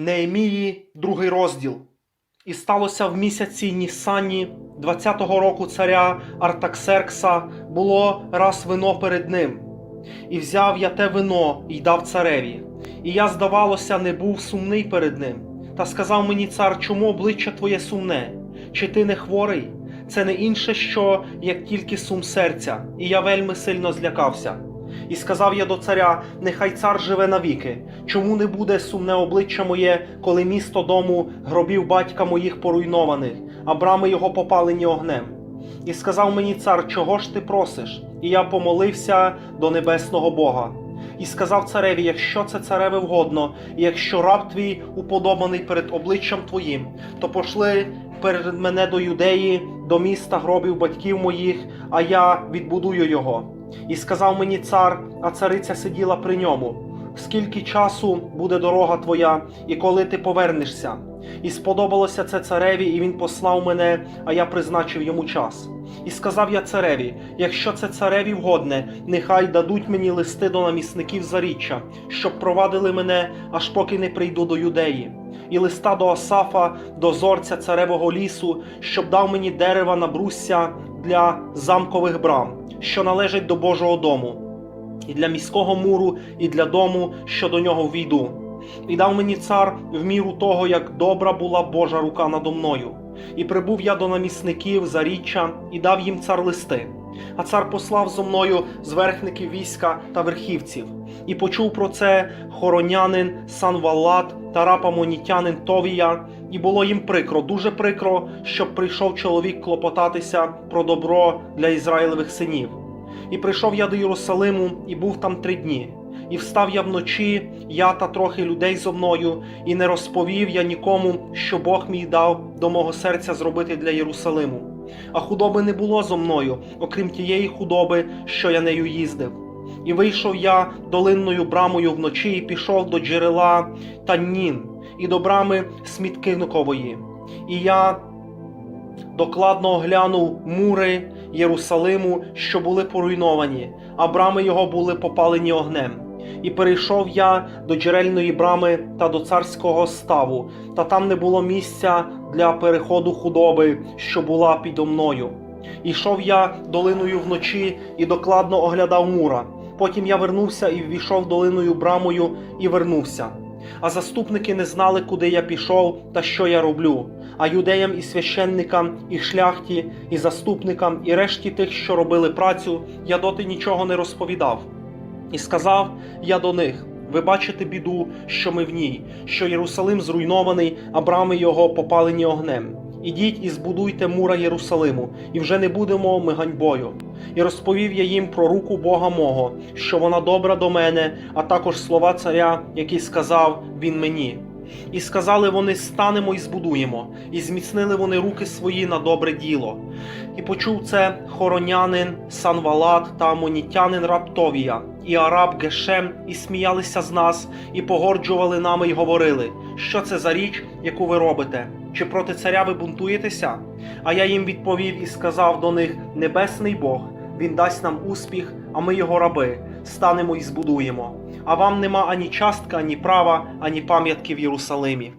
Неемії, другий розділ. І сталося в місяці Нісані 20-го року царя Артаксеркса було раз вино перед ним. І взяв я те вино і дав цареві. І я, здавалося, не був сумний перед ним. Та сказав мені цар, чому обличчя твоє сумне? Чи ти не хворий? Це не інше, що як тільки сум серця, і я вельми сильно злякався. І сказав я до царя: нехай цар живе навіки. Чому не буде сумне обличчя моє, коли місто дому гробів батька моїх поруйнованих, а брами його попалені огнем? І сказав мені цар, чого ж ти просиш? І я помолився до небесного Бога. І сказав цареві: якщо це цареве вгодно, і якщо раб твій уподобаний перед обличчям твоїм, то пошли перед мене до юдеї, до міста гробів батьків моїх, а я відбудую його. І сказав мені цар, а цариця сиділа при ньому. Скільки часу буде дорога твоя, і коли ти повернешся? І сподобалося це цареві, і він послав мене, а я призначив йому час. І сказав я цареві: якщо це цареві вгодне, нехай дадуть мені листи до намісників заріччя, щоб провадили мене, аж поки не прийду до юдеї, і листа до Асафа, до зорця царевого лісу, щоб дав мені дерева на брусся для замкових брам, що належать до Божого дому, і для міського муру, і для дому, що до нього війду. І дав мені цар в міру того, як добра була Божа рука надо мною. І прибув я до намісників заріччя, і дав їм цар листи. А цар послав зо мною зверхників війська та верхівців, і почув про це хоронянин Санвалат та рапамонітянин Товія, і було їм прикро, дуже прикро, щоб прийшов чоловік клопотатися про добро для Ізраїлевих синів. І прийшов я до Єрусалиму, і був там три дні. І встав я вночі, я та трохи людей зо мною, і не розповів я нікому, що Бог мій дав до мого серця зробити для Єрусалиму. А худоби не було зо мною, окрім тієї худоби, що я нею їздив. І вийшов я долинною брамою вночі, і пішов до джерела Таннін, і до брами Сміткинкової. І я докладно оглянув мури Єрусалиму, що були поруйновані, а брами його були попалені огнем. І перейшов я до джерельної брами та до царського ставу, та там не було місця для переходу худоби, що була підо мною. Ішов я долиною вночі і докладно оглядав мура. Потім я вернувся і ввійшов долиною брамою і вернувся. А заступники не знали, куди я пішов та що я роблю. А юдеям і священникам, і шляхті, і заступникам, і решті тих, що робили працю, я доти нічого не розповідав. І сказав я до них: ви бачите біду, що ми в ній, що Єрусалим зруйнований, а брами його попалені огнем. Ідіть і збудуйте мура Єрусалиму, і вже не будемо ми ганьбою. І розповів я їм про руку Бога мого, що вона добра до мене, а також слова царя, який сказав він мені. І сказали вони: станемо і збудуємо, і зміцнили вони руки свої на добре діло. І почув це хоронянин Санвалат та амонітянин Раптовія, і араб Гешем, і сміялися з нас, і погорджували нами, і говорили, що це за річ, яку ви робите. Чи проти царя ви бунтуєтеся? А я їм відповів і сказав до них: Небесний Бог, він дасть нам успіх, а ми його раби, станемо і збудуємо. А вам нема ані частка, ані права, ані пам'ятки в Єрусалимі.